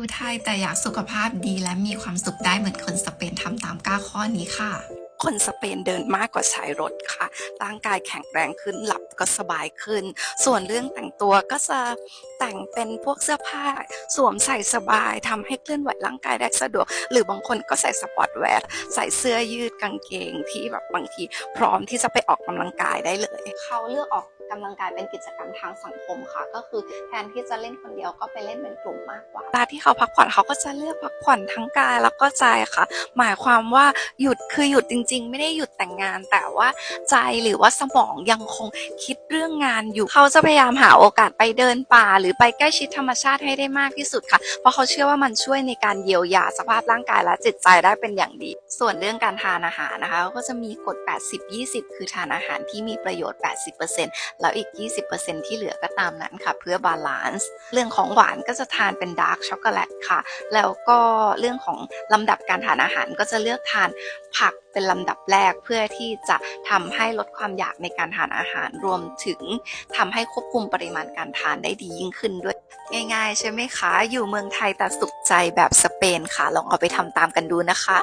อยู่ไทยแต่อยากสุขภาพดีและมีความสุขได้เหมือนคนสเปนทำตามก้าข้อนี้ค่ะคนสเปนเดินมากกว่าใช้รถค่ะ ร่างกายแข็งแรงขึ้น หลับก็สบายขึ้น ส่วนเรื่องแต่งตัวก็จะ แต่งเป็นพวกเสื้อผ้า สวมใส่สบายทำให้เคลื่อนไหวร่างกายได้สะดวก หรือบางคนก็ใส่สปอร์ตแวร์ใส่เสื้อยืดกางเกงที่แบบบางทีพร้อมที่จะไปออกกำลังกายได้เลย เขาเลือกออกกำลังกายเป็นกิจกรรมทางสังคมค่ะ ก็คือแทนที่จะเล่นคนเดียวก็ไปเล่นเป็นกลุ่มมากกว่าเวลาที่เขาพักผ่อนเขาก็จะเลือกพักผ่อนทั้งกายแล้วก็ใจค่ะ หมายความว่าหยุดคือหยุดจริง ๆ ไม่ได้หยุดแต่งงาน แต่ว่าใจหรือว่าสมองยังคงคิดเรื่องงานอยู่เขาจะพยายามหาโอกาสไปเดินป่าหรือไปใกล้ชิดธรรมชาติให้ได้มากที่สุดค่ะ เพราะเขาเชื่อว่ามันช่วยในการเยียวยาสภาพร่างกายและจิตใจได้เป็นอย่างดี ส่วนเรื่องการทานอาหารนะคะก็จะมีกฎ 80-20 คือทานอาหารที่มีประโยชน์ 80%แล้วอีก 20%ที่เหลือก็ตามนั้นค่ะ เพื่อบาลานซ์เรื่องของหวานก็จะทานเป็นดาร์กช็อกโกแลตค่ะ แล้วก็เรื่องของลำดับการทานอาหารก็จะเลือกทานผักเป็นลำดับแรกเพื่อที่จะทำให้ลดความอยากในการทานอาหารรวมถึงทำให้ควบคุมปริมาณการทานได้ดียิ่งขึ้นด้วย ง่าย ๆ ใช่ไหมคะ อยู่เมืองไทยแต่สุขใจแบบสเปนค่ะ ลองเอาไปทำตามกันดูนะคะ